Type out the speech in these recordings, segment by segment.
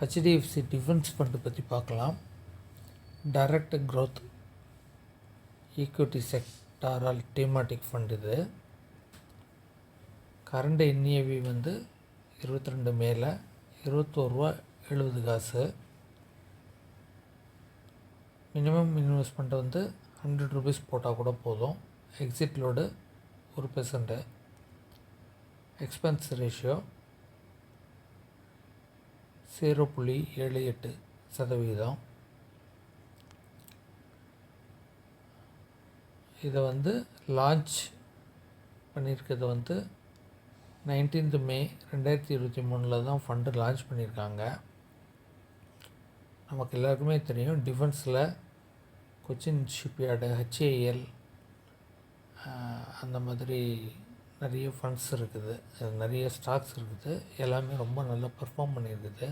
HDFC defence fund பற்றி பார்க்கலாம். Direct growth equity செக்டாரால் டீமாட்டிக் ஃபண்ட் இது. கரண்ட் என்ஏவி வந்து இருபத்தி ரெண்டு மேலே இருபத்தோருவா எழுபது காசு. மினிமம் இன்வெஸ்ட்மெண்ட் வந்து ஹண்ட்ரட் ருபீஸ் போட்டால் கூட போதும். எக்ஸிட் லோடு ஒரு பெர்சன்ட்டு எக்ஸ்பென்ஸ் ரேஷியோ ஜீரோ புள்ளி ஏழு எட்டு சதவிகிதம் இதை வந்து லான்ச் பண்ணியிருக்கிறது வந்து நைன்டீன்த் மே ரெண்டாயிரத்தி இருபத்தி மூணில் தான் ஃபண்டு லான்ச் பண்ணியிருக்காங்க. நமக்கு எல்லாருக்குமே தெரியும் டிஃபென்ஸில் கொச்சின் ஷிப்யார்டு ஹெச்ஏஎல் அந்த மாதிரி நிறைய ஃபண்ட்ஸ் இருக்குது. நிறைய ஸ்டாக்ஸ் இருக்குது. எல்லாமே ரொம்ப நல்லா பெர்ஃபார்ம் பண்ணியிருக்குது.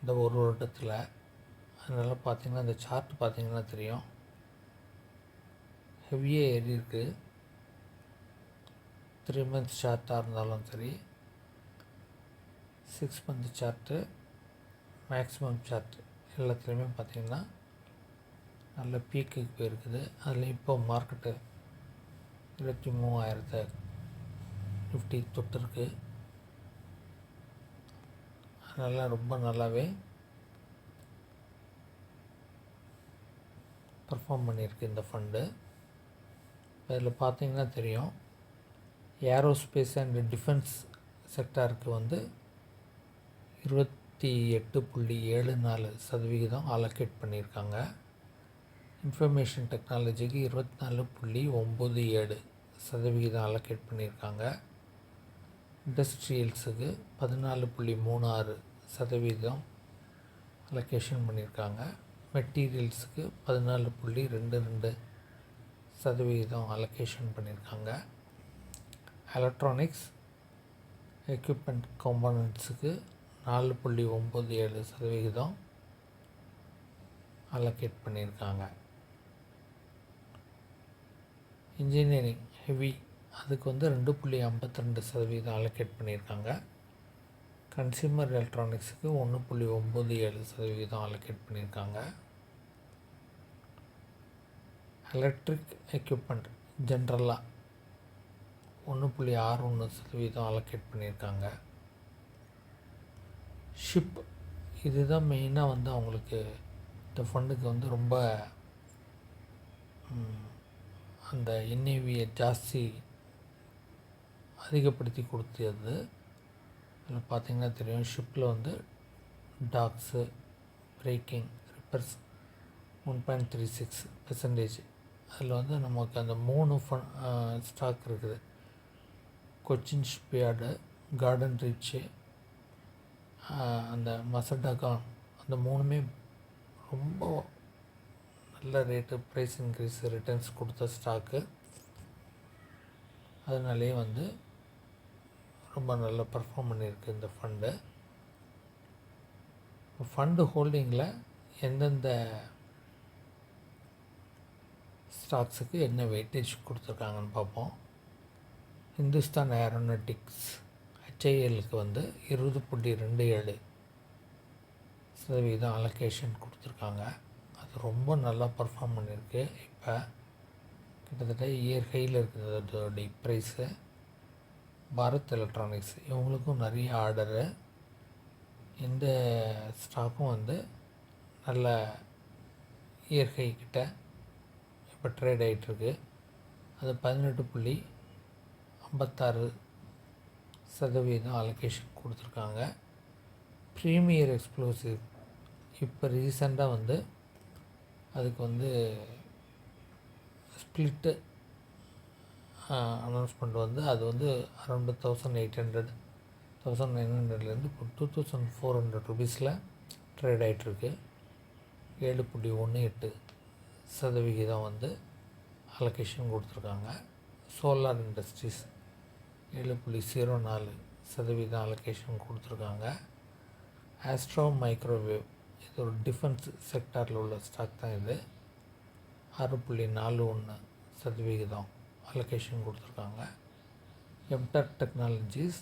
இந்த ஒரு வருடத்தில். அதனால் பார்த்தீங்கன்னா இந்த சார்ட் பார்த்தீங்கன்னா தெரியும். ஹெவியாக ஏறி இருக்குது த்ரீ மந்த்ஸ் சார்ட்டாக இருந்தாலும் சரி. Six month chart maximum chart எல்லாத்துலேயுமே பார்த்திங்கன்னா நல்ல பீக்குக்கு போயிருக்குது. அதில் இப்போ மார்க்கெட்டு இருபத்தி மூவாயிரத்தை ஃபிஃப்டி தொட்டிருக்கு. அதனால் ரொம்ப நல்லாவே பர்ஃபார்ம் பண்ணியிருக்கு இந்த ஃபண்டு அதில் பார்த்தீங்கன்னா தெரியும். ஏரோஸ்பேஸ் அண்ட் டிஃபென்ஸ் செக்டாருக்கு வந்து இருபத்தி எட்டு புள்ளி ஏழு நாலு சதவிகிதம் அலோகேட் பண்ணியிருக்காங்க. இன்ஃபர்மேஷன் டெக்னாலஜிக்கு இருபத்தி நாலு புள்ளி ஒம்பது ஏழு சதவிகிதம் அலோகேட் பண்ணியிருக்காங்க. இண்டஸ்ட்ரியல்ஸுக்கு பதினாலு புள்ளி மூணு ஆறு சதவீதம் அலோகேஷன் பண்ணியிருக்காங்க மெட்டீரியல்ஸுக்கு பதினாலு புள்ளி ரெண்டு ரெண்டு சதவிகிதம் அலோகேஷன் பண்ணியிருக்காங்க. எலக்ட்ரானிக்ஸ் எக்யூப்மெண்ட் காம்பனண்ட்ஸுக்கு நாலு புள்ளி ஒம்பது ஏழு சதவிகிதம் அலோகேட் பண்ணியிருக்காங்க. இன்ஜினியரிங் ஹெவி அதுக்கு வந்து ரெண்டு புள்ளி ஐம்பத்தி ரெண்டு சதவீதம் அலோகேட் பண்ணியிருக்காங்க கன்சியூமர் எலக்ட்ரானிக்ஸுக்கு ஒன்று புள்ளி ஒம்பது ஏழு சதவீதம் அலோகேட் பண்ணியிருக்காங்க. எலக்ட்ரிக் எக்யூப்மெண்ட் ஜென்ரலாக ஒன்று புள்ளி ஆறு ஒன்று சதவீதம் அலோகேட் பண்ணியிருக்காங்க. ஷிப் இதுதான் மெயினாக வந்து அவங்களுக்கு இந்த ஃபண்டுக்கு வந்து ரொம்ப அந்த என்ஏவியை ஜாஸ்தி அதிகப்படுத்தி கொடுத்தது. அதில் பார்த்திங்கன்னா தெரியும் ஷிப்பில் வந்து docks breaking repairs one point three six percentage அதில் வந்து நமக்கு அந்த மூணு ஃபன் ஸ்டாக் இருக்குது. கொச்சின் ஷிப்யார்டு கார்டன் ரீச்சு அந்த மசடாகான் அந்த மூணுமே ரொம்ப நல்ல ரேட்டு ப்ரைஸ் இன்க்ரீஸ் ரிட்டர்ன்ஸ் கொடுத்த ஸ்டாக்கு அதனாலேயே வந்து ரொம்ப நல்லா பர்ஃபார்ம் பண்ணியிருக்கு இந்த ஃபண்டு ஃபண்டு ஹோல்டிங்கில் எந்தெந்த ஸ்டாக்ஸுக்கு என்ன வெயிட்டேஜ் கொடுத்துருக்காங்கன்னு பார்ப்போம். இந்துஸ்தான் ஏரோநாட்டிக்ஸ் ஹெச்ஐஎலுக்கு வந்து இருபது புள்ளி ரெண்டு ஏழு சதவீதம் அலோகேஷன் கொடுத்துருக்காங்க. அது ரொம்ப நல்லா பர்ஃபார்ம் பண்ணியிருக்கு. இப்போ கிட்டத்தட்ட இயர் ஹையில் இருக்குது அதோடைய ப்ரைஸு பாரத் எலக்ட்ரானிக்ஸ் இவங்களுக்கும் நிறைய ஆர்டரு இந்த ஸ்டாக்கும் வந்து நல்ல இயற்கை கிட்ட இப்போ ட்ரேட் ஆகிட்டுருக்கு அது பதினெட்டு புள்ளி ஐம்பத்தாறு சதவீதம் அலோகேஷன் கொடுத்துருக்காங்க. ப்ரீமியர் எக்ஸ்ப்ளோசிவ் இப்போ ரீசெண்டாக வந்து அதுக்கு வந்து ஸ்ப்ளிட்டு அனௌன்ஸ்மெண்ட் வந்து அது வந்து around thousand eight hundred thousand nine ஹண்ட்ரட்லேருந்து இப்போ டூ தௌசண்ட் ஃபோர் ஹண்ட்ரட் ருபீஸில் ட்ரேட் ஆகிட்டுருக்கு ஏழு புள்ளி ஒன்று எட்டு சதவிகிதம் வந்து அலொகேஷன் கொடுத்துருக்காங்க. சோலார் இண்டஸ்ட்ரீஸ் ஏழு புள்ளி ஜீரோ நாலு சதவீதம் அலொகேஷன் கொடுத்துருக்காங்க. ஆஸ்ட்ரோ மைக்ரோவேவ் இது ஒரு டிஃபென்ஸ் செக்டாரில் உள்ள ஸ்டாக் தான் இது. ஆறு புள்ளி நாலு ஒன்று சதவிகிதம் அலொகேஷன் கொடுத்துருக்காங்க. எம்டெக் டெக்னாலஜிஸ்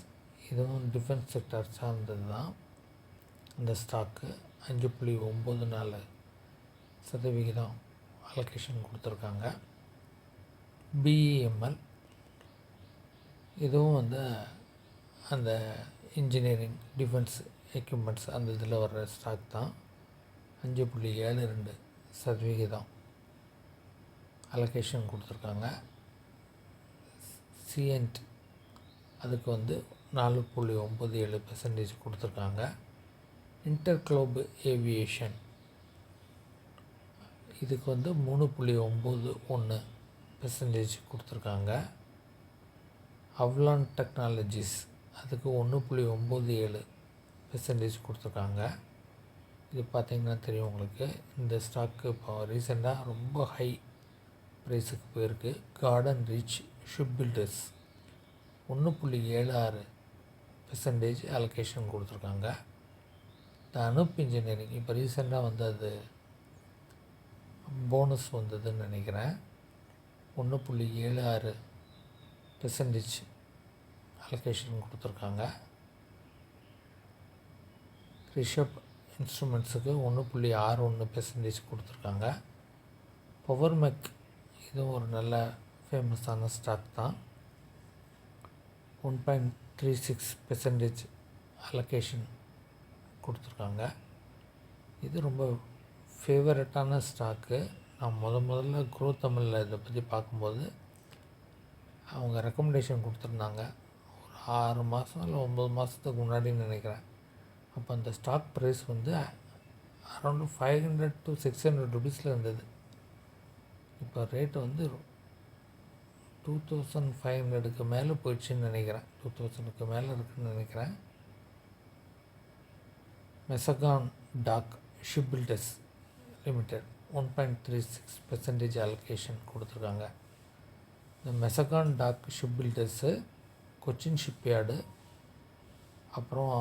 இதுவும் டிஃபென்ஸ் செக்டார் சார்ந்தது தான். இந்த ஸ்டாக்கு அஞ்சு புள்ளி ஒம்பது நாலு சதவிகிதம் அலொகேஷன் கொடுத்துருக்காங்க. பிஇஎம்எல் இதுவும் வந்து அந்த இன்ஜினியரிங் டிஃபென்ஸ் எக்யூப்மெண்ட்ஸ் அந்த இதில் வர்ற ஸ்டாக் தான். அஞ்சு புள்ளி ஏழு ரெண்டு சதவிகிதம் அலோகேஷன் கொடுத்துருக்காங்க. சிஎன்ட் அதுக்கு வந்து நாலு புள்ளி ஒம்பது ஏழு பெர்சன்டேஜ் கொடுத்துருக்காங்க. இன்டர் குளோப் ஏவியேஷன் இதுக்கு வந்து மூணு புள்ளி ஒம்பது ஒன்று பெர்சன்டேஜ் கொடுத்துருக்காங்க. அவ்லான் டெக்னாலஜிஸ் அதுக்கு ஒன்று புள்ளி ஒம்பது ஏழு பெர்சன்டேஜ் கொடுத்துருக்காங்க. இது பார்த்திங்கன்னா தெரியும் உங்களுக்கு. இந்த ஸ்டாக்கு இப்போ ரீசெண்டாக ரொம்ப ஹை ப்ரைஸுக்கு போயிருக்கு. கார்டன் ரீச் ஷிப் பில்டர்ஸ் ஒன்று புள்ளி ஏழு ஆறு பெர்சன்டேஜ் அலோகேஷன் கொடுத்துருக்காங்க. இந்த அனுப் இன்ஜினியரிங் இப்போ ரீசெண்டாக வந்து அது போனஸ் வந்ததுன்னு நினைக்கிறேன். ஒன்று புள்ளி ஏழு ஆறு பெர்சன்டேஜ் அலோகேஷன் கொடுத்துருக்காங்க. ரிஷப் இன்ஸ்ட்ருமெண்ட்ஸுக்கு ஒன்று புள்ளி ஆறு ஒன்று பெர்சன்டேஜ் கொடுத்துருக்காங்க. பவர் மெக் இதுவும் ஒரு நல்ல ஃபேமஸான ஸ்டாக் தான். One point three six percentage allocation கொடுத்துருக்காங்க. இது ரொம்ப ஃபேவரட்டான ஸ்டாக்கு நான் முத முதல்ல குரோ தமிழில் இதை பற்றி பார்க்கும்போது அவங்க ரெக்கமெண்டேஷன் கொடுத்துருந்தாங்க. ஒரு ஆறு மாதம் இல்லை ஒம்பது மாதத்துக்கு முன்னாடின்னு நினைக்கிறேன். அப்போ அந்த ஸ்டாக் ப்ரைஸ் வந்து around five hundred to six hundred ருபீஸில் இருந்தது. இப்போ ரேட்டு வந்து டூ தௌசண்ட் ஃபைவ் ஹண்ட்ரடுக்கு மேலே போயிடுச்சுன்னு நினைக்கிறேன். டூ தௌசண்ட்க்கு மேலே இருக்குதுன்னு நினைக்கிறேன். Mazagon Dock Shipbuilders Limited one point three six percentage allocation கொடுத்துருக்காங்க. இந்த Mazagon Dock Shipbuilders Cochin Shipyard அப்புறம்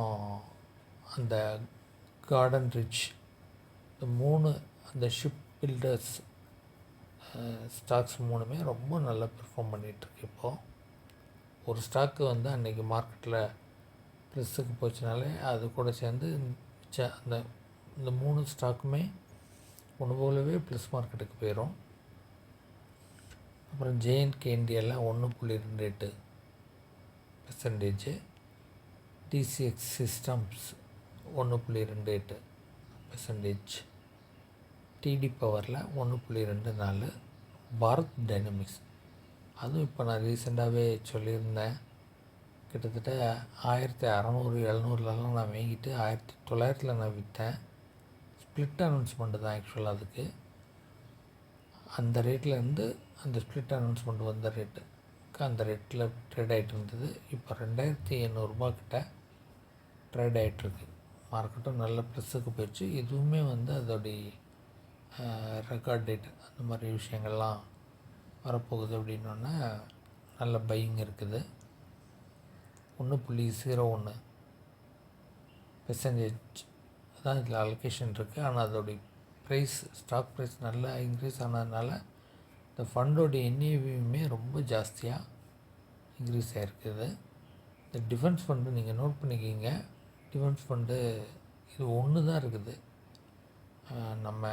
அந்த கார்டன் ரிச் இந்த மூணு அந்த ஷிப் பில்டர்ஸ் ஸ்டாக்ஸ் மூணுமே ரொம்ப நல்லா பெர்ஃபார்ம் பண்ணிகிட்ருக்கு இப்போது ஒரு ஸ்டாக்கு வந்து அன்றைக்கி மார்க்கெட்டில் ப்ளஸ்ஸுக்கு போச்சுனாலே அது கூட சேர்ந்து மிச்ச அந்த இந்த மூணு ஸ்டாக்குமே ஒன்று போலவே ப்ளஸ் மார்க்கெட்டுக்கு போயிடும் அப்புறம் ஜேஎன்கே இந்தியாவில் ஒன்று புள்ளி ரெண்டு எட்டு பெர்சன்டேஜு டிசிஎக்ஸ் சிஸ்டம்ஸ் ஒன்று புள்ளி ரெண்டு எட்டு பெர்சன்டேஜ் டிடி பவரில் ஒன்று புள்ளி ரெண்டு நாலு பாரத் டைனமிக்ஸ் அதுவும் இப்போ நான் ரீசெண்டாகவே சொல்லியிருந்தேன். கிட்டத்தட்ட ஆயிரத்தி அறநூறு எழுநூறுலலாம் நான் வாங்கிட்டு ஆயிரத்தி தொள்ளாயிரத்தில் நான் விற்றேன் ஸ்ப்ளிட் அனௌன்ஸ்மெண்ட்டு தான் ஆக்சுவலாக அதுக்கு. அந்த ரேட்லேருந்து அந்த ஸ்ப்ளிட் அனௌன்ஸ்மெண்ட் வந்த ரேட்டு அந்த ரேட்டில் ட்ரேட் ஆகிட்டு இருந்தது. இப்போ ரெண்டாயிரத்தி எண்ணூறுரூபா கிட்ட ட்ரேட் ஆகிட்டுருக்கு மார்க்கெட்டும் நல்ல ப்ளஸ்ஸுக்கு போயிடுச்சு. இதுவுமே வந்து அதோடைய ரெக்கார்ட் டேட் அந்த மாதிரி விஷயங்கள்லாம் வரப்போகுது அப்படின்னோடனே நல்ல பையிங் இருக்குது. ஒன்று புள்ளி ஜீரோ ஒன்று பெர்சன்டேஜ் தான் இதில் அலொகேஷன் இருக்குது ஆனால் அதோடைய ப்ரைஸ் ஸ்டாக் ப்ரைஸ் நல்லா இன்க்ரீஸ் ஆனதுனால இந்த ஃபண்டோடைய என்ஏவியுமே ரொம்ப ஜாஸ்தியாக இன்க்ரீஸ் ஆகிருக்குது இந்த டிஃபென்ஸ் ஃபண்டு நீங்கள் நோட் பண்ணிக்கிங்க. டிஃபென்ஸ் ஃபண்டு இது ஒன்று தான் இருக்குது. நம்ம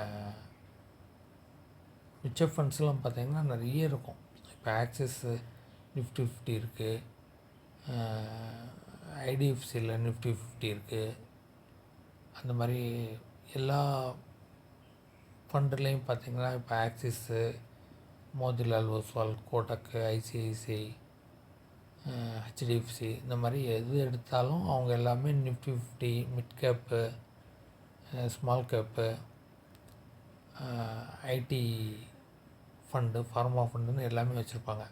மிச்ச ஃபண்ட்ஸ்லாம் பார்த்திங்கன்னா நிறைய இருக்கும். இப்போ ஆக்சிஸு நிஃப்டி ஃபிஃப்டி இருக்குது ஐடிஎஃப்சியில் நிஃப்டி ஃபிஃப்டி இருக்குது அந்த மாதிரி எல்லா ஃபண்டுலேயும் பார்த்திங்கன்னா இப்போ Axis Motilal Oswal Kotak ICICI HDFC இந்த மாதிரி எது எடுத்தாலும் அவங்க எல்லாமே Nifty fifty mid cap small cap IT fund pharma ஃபண்டுன்னு எல்லாமே வச்சுருப்பாங்க.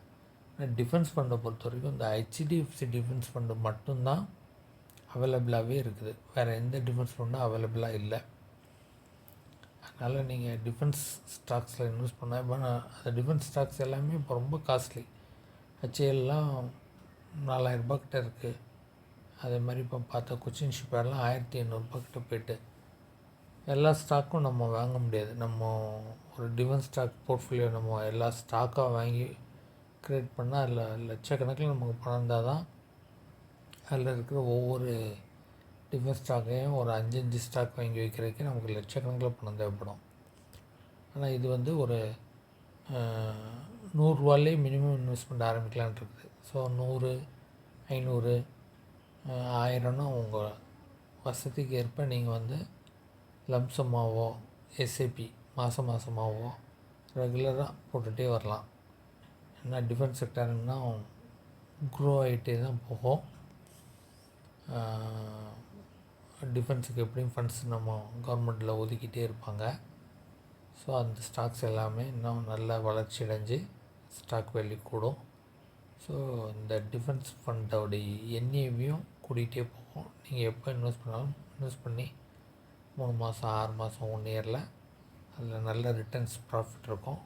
டிஃபென்ஸ் ஃபண்டை பொறுத்த வரைக்கும் இந்த ஹெச்டிஎஃப்சி டிஃபென்ஸ் ஃபண்டு மட்டும்தான் அவைலபிளாகவே இருக்குது. வேறு எந்த டிஃபென்ஸ் ஃபண்டும் அவைலபிளாக இல்லை. அதனால் நீங்கள் டிஃபென்ஸ் ஸ்டாக்ஸில் இன்வெஸ்ட் பண்ணால் இப்போ அந்த டிஃபென்ஸ் ஸ்டாக்ஸ் எல்லாமே இப்போ ரொம்ப காஸ்ட்லி ஹெச்ஏஎல்லாம் நாலாயிரரூபா கிட்ட இருக்குது அதே மாதிரி இப்போ பார்த்தா கொச்சின் ஷிப்பேர்லாம் ஆயிரத்தி எண்ணூறுபா கிட்ட போயிட்டு எல்லா ஸ்டாக்கும் நம்ம வாங்க முடியாது. நம்ம ஒரு டிஃபன் ஸ்டாக் போர்ட்ஃபோலியோ நம்ம எல்லா ஸ்டாக்காக வாங்கி க்ரியேட் பண்ணால் அதில் லட்சக்கணக்கில் நமக்கு பணம் இருந்தால் தான் அதில் இருக்கிற ஒவ்வொரு டிஃபென்ஸ் ஸ்டாக்கையும் ஒரு அஞ்சு அஞ்சு ஸ்டாக் வாங்கி வைக்கிறதுக்கு நமக்கு லட்சக்கணக்கில் பணம் தேவைப்படும். ஆனால் இது வந்து ஒரு நூறுரூவாலே மினிமம் இன்வெஸ்ட்மெண்ட் ஆரம்பிக்கலான் இருக்குது. ஸோ நூறு ஐநூறு ஆயிரம்னா ஆயிரம்னு உங்கள் வசதிக்கு ஏற்ப நீங்கள் வந்து லம்சமாகவோ எஸ்ஏபி மாதம் மாதமாகவோ ரெகுலராக போட்டுகிட்டே வரலாம். ஏன்னா டிஃபென்ஸ் செக்டர்னா க்ரோ ஆகிட்டே தான் போகும். டிஃபென்ஸுக்கு எப்படியும் ஃபண்ட்ஸ் நம்ம கவர்மெண்ட்டில் ஒதுக்கிட்டே இருப்பாங்க. ஸோ அந்த ஸ்டாக்ஸ் எல்லாமே இன்னும் நல்ல வளர்ச்சி அடைஞ்சு ஸ்டாக் வேல்யூ கூடும். ஸோ இந்த டிஃபென்ஸ் ஃபண்டோடைய என்ஏவியும் கூட்டிகிட்டே போகும். நீங்கள் எப்போ இன்வெஸ்ட் பண்ணாலும் இன்வெஸ்ட் பண்ணி மூணு மாதம் ஆறு மாதம் ஒன் இயரில் அதில் நல்ல ரிட்டர்ன்ஸ் ப்ராஃபிட் இருக்கும்.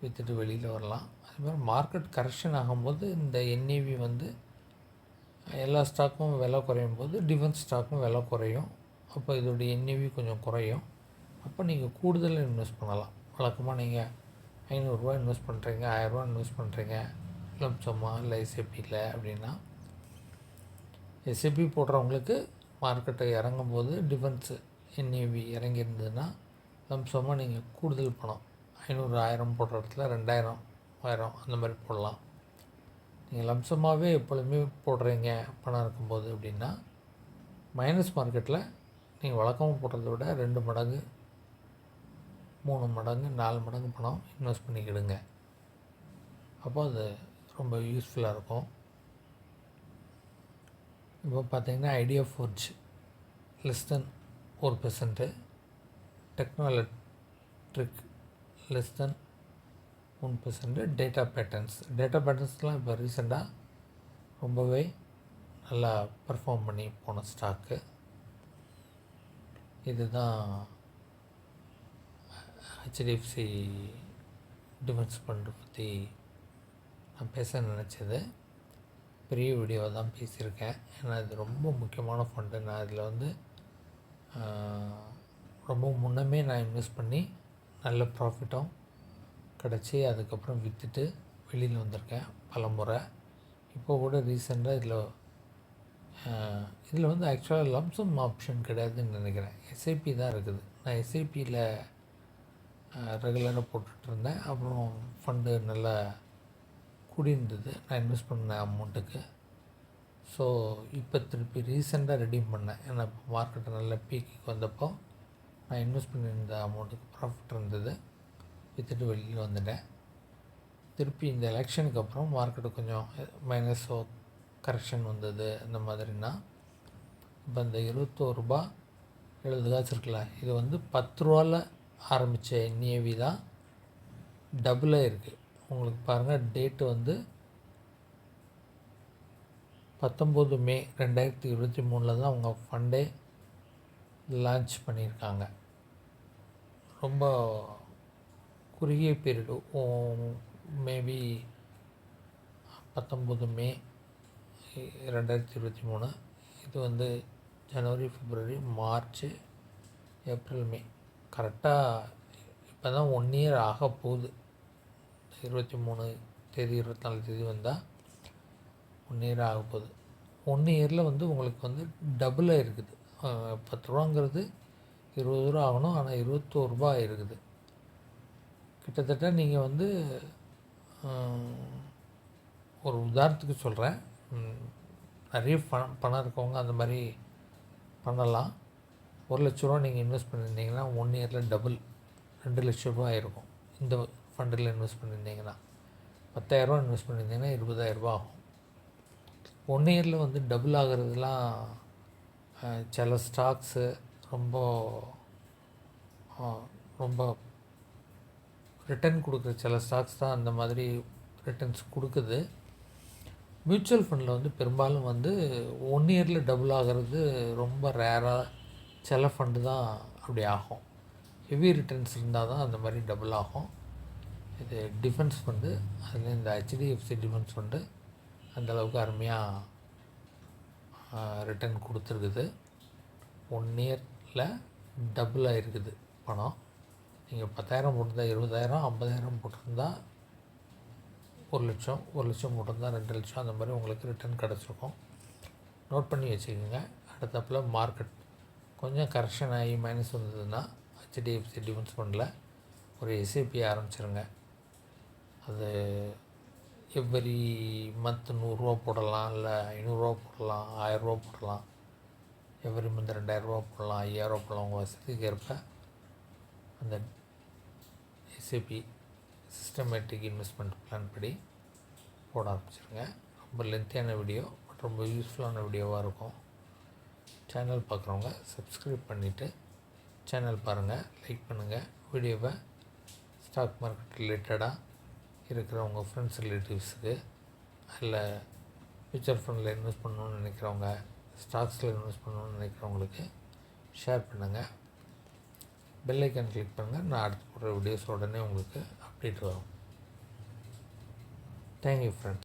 விற்றுட்டு வெளியில் வரலாம். அதே மாதிரி மார்க்கெட் கரெக்ஷன் ஆகும்போது இந்த என்ஏவி வந்து எல்லா ஸ்டாக்கும் விலை குறையும் போது டிஃபென்ஸ் ஸ்டாக்கும் விலை குறையும். அப்போ இதோடைய என்ஏவி கொஞ்சம் குறையும். அப்போ நீங்கள் கூடுதல் இன்வெஸ்ட் பண்ணலாம். வழக்கமாக நீங்கள் ஐநூறுரூவா இன்வெஸ்ட் பண்ணுறீங்க ஆயிரரூவா இன்வெஸ்ட் பண்ணுறீங்க. லம்சமா இல்லை எஸ்ஏபியில் அப்படின்னா எஸ்ஏபி போடுறவங்களுக்கு மார்க்கெட்டை இறங்கும் போது டிஃபென்ஸு என்ஏவி இறங்கியிருந்ததுன்னா லம்சமாக நீங்கள் கூடுதல் பணம் ஐநூறு ஆயிரம் போடுற இடத்துல ரெண்டாயிரம் ஆயிரம் அந்த மாதிரி போடலாம். நீங்கள் லம்சமாகவே எப்பொழுதுமே போடுறீங்க பணம் இருக்கும்போது அப்படின்னா மைனஸ் மார்க்கெட்டில் நீங்கள் வழக்கமாக போடுறத விட ரெண்டு மடங்கு மூணு மடங்கு நாலு மடங்கு பணம் இன்வெஸ்ட் பண்ணிக்கிடுங்க. அப்போ அது ரொம்ப யூஸ்ஃபுல்லாக இருக்கும். இப்போ பார்த்தீங்கன்னா ஐடியா ஃபோர்ஜ் லெஸ் தென் ஒரு percent டெக்னாலட்ரிக் less than one percent data patterns data பேட்டர்ன்ஸ்லாம் இப்போ ரீசெண்டாக ரொம்பவே நல்லா பர்ஃபார்ம் பண்ணி போன ஸ்டாக்கு இதுதான் ஹெச்டிஎஃப்சி டிஃபென்ஸ் ஃபண்டு பற்றி நான் பேச நினச்சது. பெரிய வீடியோவை தான் பேசியிருக்கேன். ஏன்னா இது ரொம்ப முக்கியமான ஃபண்டு நான் இதில் வந்து ரொம்ப முன்னமே நான் இன்வெஸ்ட் பண்ணி நல்ல ப்ராஃபிட்டும் கிடச்சி அதுக்கப்புறம் விற்றுட்டு வெளியில் வந்திருக்கேன் பல முறை இப்போ கூட ரீசெண்டாக இதில் இதில் வந்து ஆக்சுவலாக லம்சம் ஆப்ஷன் கிடையாதுன்னு நினைக்கிறேன். எஸ்ஐபி தான் இருக்குது. நான் எஸ்ஐபியில் ரெகுலராக போட்டுட்ருந்தேன் அப்புறம் ஃபண்டு நல்லா கூடியிருந்தது. நான் இன்வெஸ்ட் பண்ண அமௌண்ட்டுக்கு ஸோ இப்போ திருப்பி ரீசெண்டாக ரெடீம் பண்ணேன். ஏன்னா இப்போ மார்க்கெட்டு நல்ல பீக்குக்கு வந்தப்போ நான் இன்வெஸ்ட் பண்ணியிருந்த அமௌண்ட்டுக்கு ப்ராஃபிட் இருந்தது. விற்றுட்டு வெளியில் வந்துட்டேன். திருப்பி இந்த எலெக்ஷனுக்கு அப்புறம் மார்க்கெட்டு கொஞ்சம் மைனஸோ கரெக்ஷன் வந்தது. அந்த மாதிரினா இப்போ இந்த இருபத்தோரு ரூபா எழுபது காசு இருக்குல்ல இது வந்து பத்து ரூபாவில் ஆரம்பித்த நியவி தான் டபுளாக இருக்குது உங்களுக்கு பாருங்கள் டேட்டு வந்து பத்தொம்போது மே ரெண்டாயிரத்தி இருபத்தி மூணில் தான் அவங்க ஃபண்டே லான்ச் பண்ணியிருக்காங்க. ரொம்ப குறுகிய பீரியடு மேபி பத்தொம்போது மே ரெண்டாயிரத்தி இருபத்தி மூணு. இது வந்து ஜனவரி பிப்ரவரி மார்ச் ஏப்ரல் மே. கரெக்டாக இப்போ தான் ஒன் இயர் ஆக போகுது. இருபத்தி மூணு தேதி இருபத்தி நாலு தேதி வந்தால் ஒன் இயர் ஆக போகுது. ஒன் இயரில் வந்து உங்களுக்கு வந்து டபுளாக இருக்குது. பத்து ரூபாங்கிறது இருபது ரூபா ஆகணும். ஆனால் இருபத்தோரு ரூபா இருக்குது. கிட்டத்தட்ட நீங்கள் வந்து ஒரு உதாரணத்துக்கு சொல்கிறேன் நிறைய பணம் பணம் இருக்கவங்க அந்த மாதிரி பண்ணலாம். ஒரு லட்ச ரூபா நீங்கள் இன்வெஸ்ட் பண்ணியிருந்தீங்கன்னா ஒன் இயரில் டபுள் ரெண்டு லட்ச ரூபா ஆயிருக்கும் இந்த ஃபண்டில் இன்வெஸ்ட் பண்ணியிருந்தீங்கன்னா பத்தாயிரரூபா இன்வெஸ்ட் பண்ணியிருந்தீங்கன்னா இருபதாயிரரூபா ஆகும். ஒன் இயரில் வந்து டபுள் ஆகிறதுலாம் சில ஸ்டாக்ஸு ரொம்ப ரொம்ப ரிட்டர்ன் கொடுக்குற சில ஸ்டாக்ஸ் தான் அந்த மாதிரி ரிட்டர்ன்ஸ் கொடுக்குது. மியூச்சுவல் ஃபண்டில் வந்து பெரும்பாலும் வந்து ஒன் இயரில் டபுள் ஆகிறது ரொம்ப ரேராக சில ஃபண்டு தான் அப்படி ஆகும். ஹெவி ரிட்டர்ன்ஸ் இருந்தால் தான் அந்த மாதிரி டபுள் ஆகும். இது டிஃபென்ஸ் ஃபண்டு அதில் இந்த ஹெச்டிஎஃப்சி டிஃபென்ஸ் ஃபண்டு அந்த அளவுக்கு அருமையாக ரிட்டர்ன் கொடுத்துருக்குது. ஒன் இயரில் டபுள் ஆகிருக்குது பணம். நீங்கள் பத்தாயிரம் போட்டிருந்தா இருபதாயிரம் ஐம்பதாயிரம் போட்டிருந்தா ஒரு லட்சம் ஒரு லட்சம் போட்டிருந்தா ரெண்டு லட்சம் அந்த மாதிரி உங்களுக்கு ரிட்டர்ன் கிடச்சிருக்கும். நோட் பண்ணி வச்சுக்கோங்க. அடுத்தப்பில் மார்க்கெட் கொஞ்சம் கரெக்ஷன் ஆகி மைனஸ் வந்ததுன்னா ஹெச்டிஎஃப்சி டிஃபென்ஸ் ஃபண்டில் ஒரு எஸ்ஐபி ஆரம்பிச்சிருங்க. அது எவ்வரி மந்த் நூறுரூவா போடலாம் இல்லை ஐநூறுரூவா போடலாம் ஆயரூவா போடலாம். எவ்வரி மந்த் ரெண்டாயிரரூவா போடலாம் ஐயாயிரரூவா போடலாம் உங்கள் வசதிக்கு ஏற்ப அந்த எஸ்ஏபி சிஸ்டமேட்டிக் இன்வெஸ்ட்மெண்ட் பிளான் படி போட ஆரம்பிச்சிருங்க. ரொம்ப லென்த்தியான வீடியோ பட் ரொம்ப யூஸ்ஃபுல்லான வீடியோவாக இருக்கும். சேனல் பார்க்குறவங்க சப்ஸ்கிரைப் பண்ணிவிட்டு சேனல் பாருங்கள் லைக் பண்ணுங்கள் வீடியோவை ஸ்டாக் மார்க்கெட் ரிலேட்டடாக இருக்கிற உங்கள் ஃப்ரெண்ட்ஸ் ரிலேட்டிவ்ஸுக்கு இல்லை ஃபியூச்சர் ஃபண்டில் இன்வெஸ்ட் பண்ணணும்னு நினைக்கிறவங்க ஸ்டாக்ஸில் இன்வெஸ்ட் பண்ணணும்னு நினைக்கிறவங்களுக்கு ஷேர் பண்ணுங்கள் பெல் ஐக்கன் கிளிக் பண்ணுங்கள் நான் அடுத்து போடுற வீடியோஸ் உடனே உங்களுக்கு அப்டேட் வரும். Thank you friends